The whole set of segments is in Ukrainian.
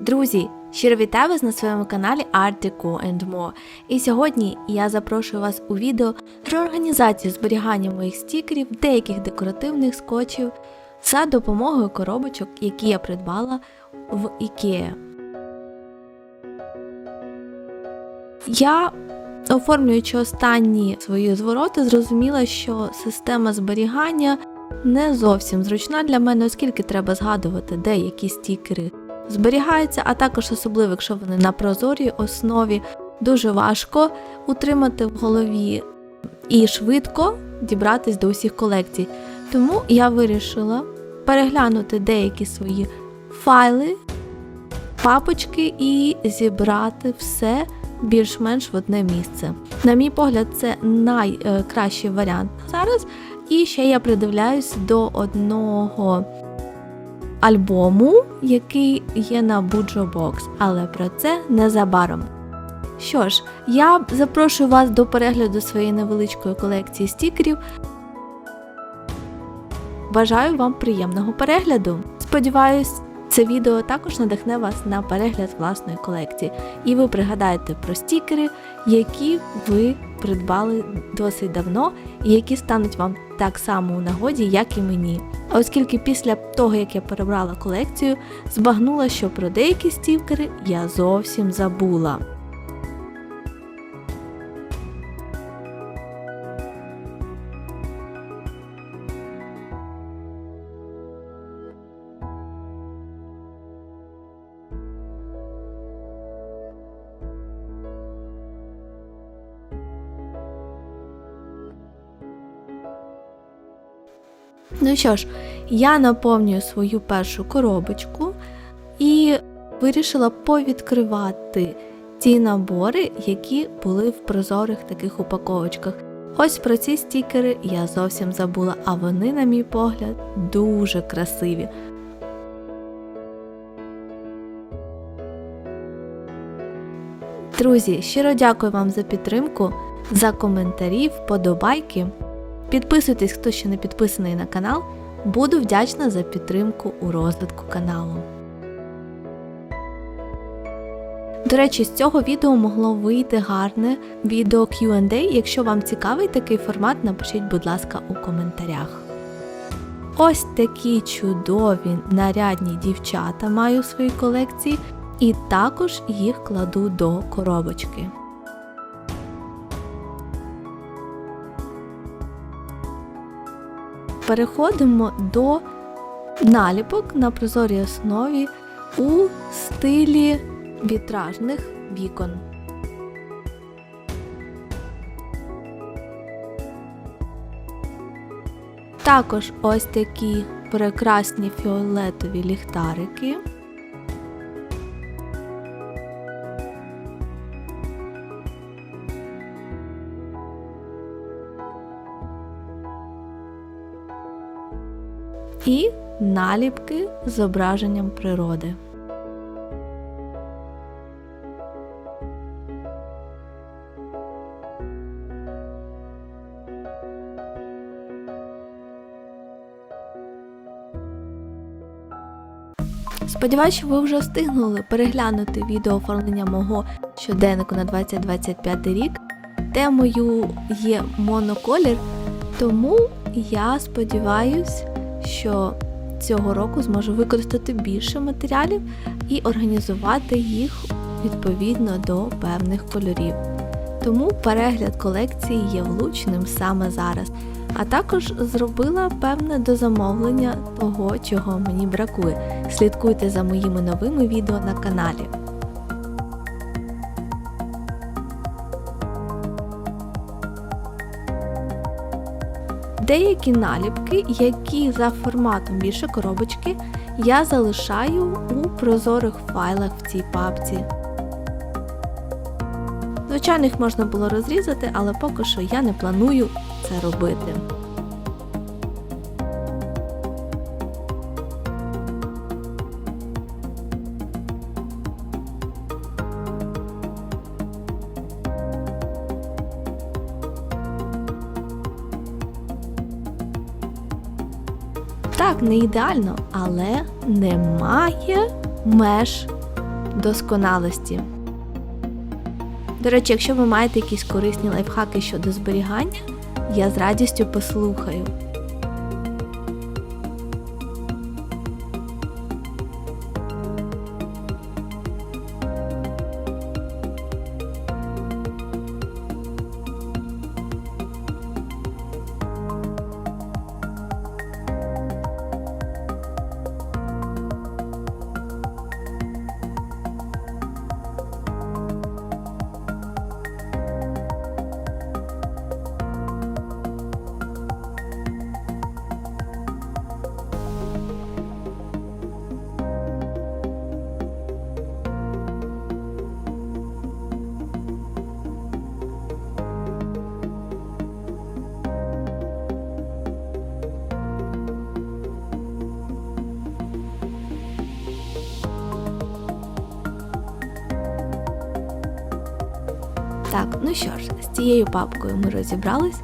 Друзі, щиро вітаю вас на своєму каналі Art Deco and More. І сьогодні я запрошую вас у відео про організацію зберігання моїх стікерів, деяких декоративних скотчів за допомогою коробочок, які я придбала в IKEA. Я, оформлюючи останні свої звороти, зрозуміла, що система зберігання не зовсім зручна для мене, оскільки треба згадувати, де які стікери зберігаються, а також особливо, якщо вони на прозорій основі, дуже важко утримати в голові і швидко дібратись до усіх колекцій. Тому я вирішила переглянути деякі свої файли, папочки і зібрати все більш-менш в одне місце. На мій погляд, це найкращий варіант зараз. І ще я придивляюсь до одного альбому, який є на Bujo Box, але про це незабаром. Що ж, я запрошую вас до перегляду своєї невеличкої колекції стікерів. Бажаю вам приємного перегляду. Сподіваюсь, це відео також надихне вас на перегляд власної колекції, і ви пригадаєте про стікери, які ви придбали досить давно, і які стануть вам так само у нагоді, як і мені. Оскільки після того, як я перебрала колекцію, збагнула, що про деякі стікери я зовсім забула. Ну що ж, я наповнюю свою першу коробочку і вирішила повідкривати ті набори, які були в прозорих таких упаковочках. Ось про ці стікери я зовсім забула, а вони, на мій погляд, дуже красиві. Друзі, щиро дякую вам за підтримку, за коментарі, вподобайки. Підписуйтесь, хто ще не підписаний на канал. Буду вдячна за підтримку у розвитку каналу. До речі, з цього відео могло вийти гарне відео QA. Якщо вам цікавий такий формат, напишіть, будь ласка, у коментарях. Ось такі чудові нарядні дівчата маю в своїй колекції, і також їх кладу до коробочки. Переходимо до наліпок на прозорій основі у стилі вітражних вікон. Також ось такі прекрасні фіолетові ліхтарики. І наліпки з зображенням природи. Сподіваюсь, ви вже встигнули переглянути відео оформлення мого щоденнику на 2025 рік. Темою є моноколір, тому я сподіваюсь, що цього року зможу використати більше матеріалів і організувати їх відповідно до певних кольорів. Тому перегляд колекції є влучним саме зараз. А також зробила певне дозамовлення того, чого мені бракує. Слідкуйте за моїми новими відео на каналі. Деякі наліпки, які за форматом більше коробочки, я залишаю у прозорих файлах в цій папці. Звичайно, їх можна було розрізати, але поки що я не планую це робити. Так, не ідеально, але немає меж досконалості. До речі, якщо ви маєте якісь корисні лайфхаки щодо зберігання, я з радістю послухаю. Так, ну що ж, з цією папкою ми розібрались.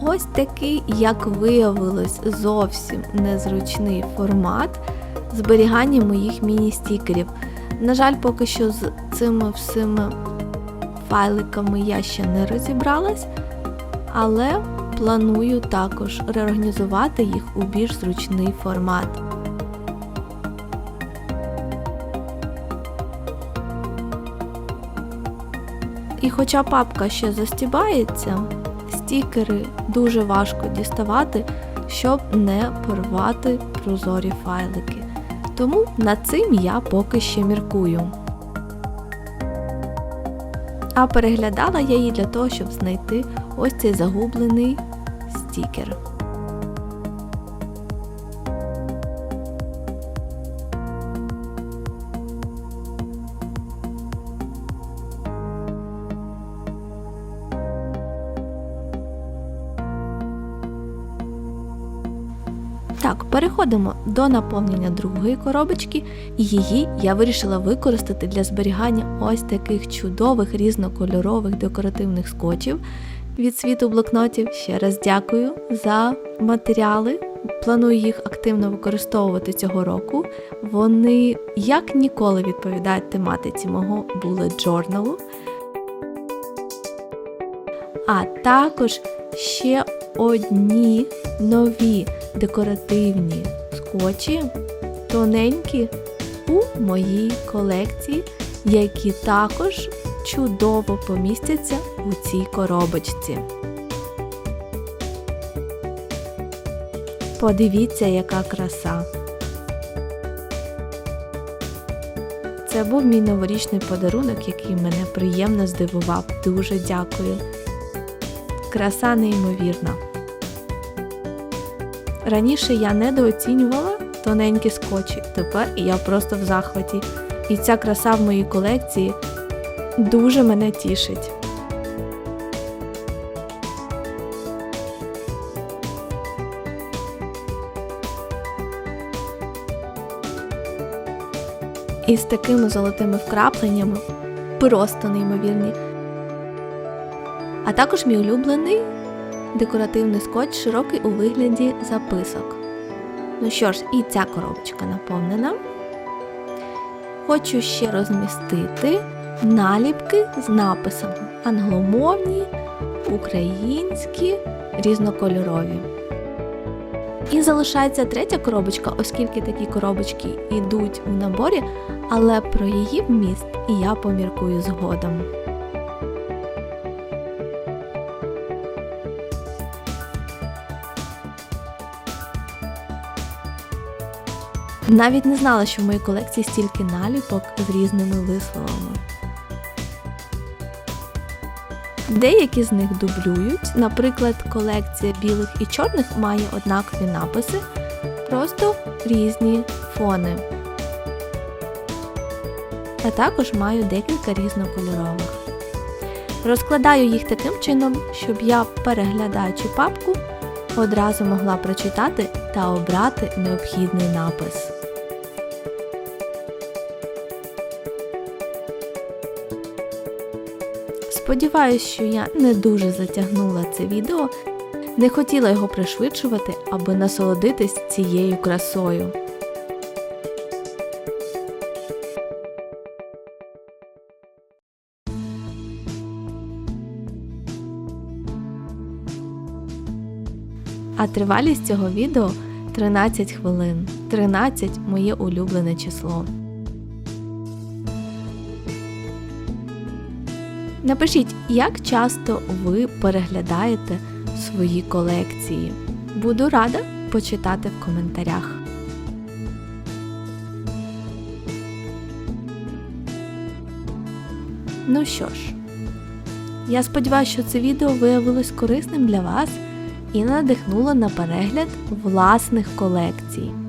Ось такий, як виявилось, зовсім незручний формат зберігання моїх міні-стікерів. На жаль, поки що з цими всіми файликами я ще не розібралась, але планую також реорганізувати їх у більш зручний формат. І хоча папка ще застібається, стікери дуже важко діставати, щоб не порвати прозорі файлики. Тому над цим я поки ще міркую. А переглядала я її для того, щоб знайти ось цей загублений стікер. Переходимо до наповнення другої коробочки, і її я вирішила використати для зберігання ось таких чудових різнокольорових декоративних скотчів від світу блокнотів. Ще раз дякую за матеріали. Планую їх активно використовувати цього року. Вони як ніколи відповідають тематиці мого bullet journal. А також ще одні нові декоративні скотчі, тоненькі у моїй колекції, які також чудово помістяться у цій коробочці. Подивіться, яка краса! Це був мій новорічний подарунок, який мене приємно здивував. Дуже дякую. Краса неймовірна. Раніше я недооцінювала тоненькі скотчі, тепер я просто в захваті. І ця краса в моїй колекції дуже мене тішить. І з такими золотими вкрапленнями просто неймовірні. А також мій улюблений декоративний скотч широкий у вигляді записок. Ну що ж, і ця коробочка наповнена. Хочу ще розмістити наліпки з написом англомовні, українські, різнокольорові. І залишається третя коробочка, оскільки такі коробочки йдуть у наборі, але про її вміст я поміркую згодом. Навіть не знала, що в моїй колекції стільки наліпок з різними висловами. Деякі з них дублюють, наприклад, колекція білих і чорних має однакові написи, просто різні фони. А також маю декілька різнокольорових. Розкладаю їх таким чином, щоб я, переглядаючи папку, одразу могла прочитати та обрати необхідний напис. Сподіваюсь, що я не дуже затягнула це відео, не хотіла його пришвидшувати, аби насолодитись цією красою. А тривалість цього відео 13 хвилин. 13 моє улюблене число. Напишіть, як часто ви переглядаєте свої колекції. Буду рада почитати в коментарях. Ну що ж, я сподіваюся, що це відео виявилось корисним для вас і надихнуло на перегляд власних колекцій.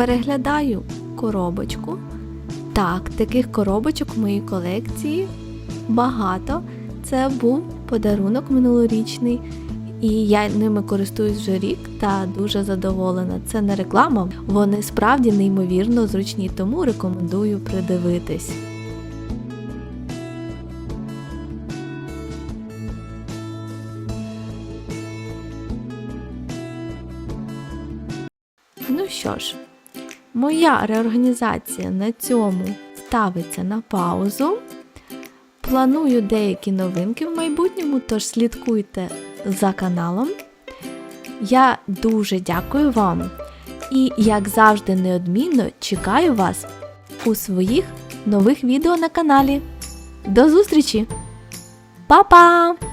Переглядаю коробочку. Так, таких коробочок в моїй колекції багато. Це був подарунок минулорічний, і я ними користуюсь вже рік та дуже задоволена. Це не реклама, вони справді неймовірно зручні, тому рекомендую придивитись. Ну що ж, моя реорганізація на цьому ставиться на паузу. Планую деякі новинки в майбутньому, тож слідкуйте за каналом. Я дуже дякую вам і, як завжди, неодмінно чекаю вас у своїх нових відео на каналі. До зустрічі! Па-па!